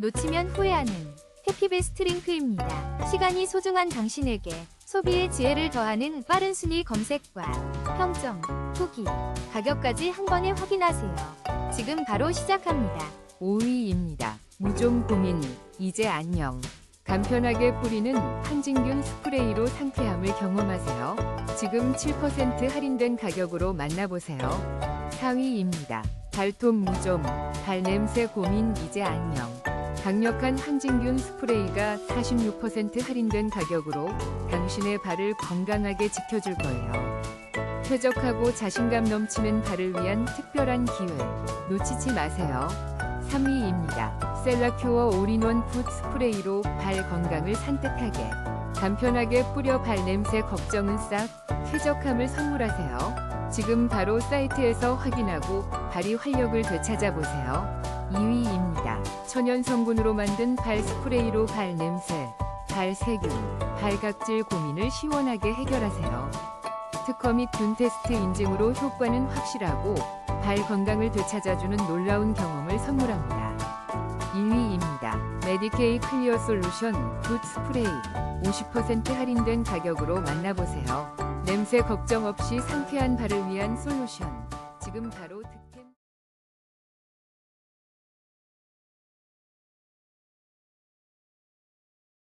놓치면 후회하는 해피베스트 링크입니다. 시간이 소중한 당신에게 소비의 지혜를 더하는 빠른 순위 검색과 평점, 후기, 가격까지 한 번에 확인하세요. 지금 바로 시작합니다. 5위입니다. 무좀 고민, 이제 안녕. 간편하게 뿌리는 항진균 스프레이로 상쾌함을 경험하세요. 지금 7% 할인된 가격으로 만나보세요. 4위입니다. 발톱 무좀, 발냄새 고민 이제 안녕. 강력한 항진균 스프레이가 46% 할인된 가격으로 당신의 발을 건강하게 지켜줄 거예요. 쾌적하고 자신감 넘치는 발을 위한 특별한 기회 놓치지 마세요. 3위입니다. 셀라큐어 올인원 풋 스프레이로 발 건강을 산뜻하게 간편하게 뿌려 발 냄새 걱정은 싹 쾌적함을 선물하세요. 지금 바로 사이트에서 확인하고 발이 활력을 되찾아 보세요. 2위입니다. 천연 성분으로 만든 발 스프레이로 발 냄새, 발 세균, 발 각질 고민을 시원하게 해결하세요. 특허 및 균 테스트 인증으로 효과는 확실하고 발 건강을 되찾아주는 놀라운 경험을 선물합니다. 1위입니다. 메디케이 클리어 솔루션 굿 스프레이 50% 할인된 가격으로 만나보세요. 냄새 걱정 없이 상쾌한 발을 위한 솔루션. 지금 바로 득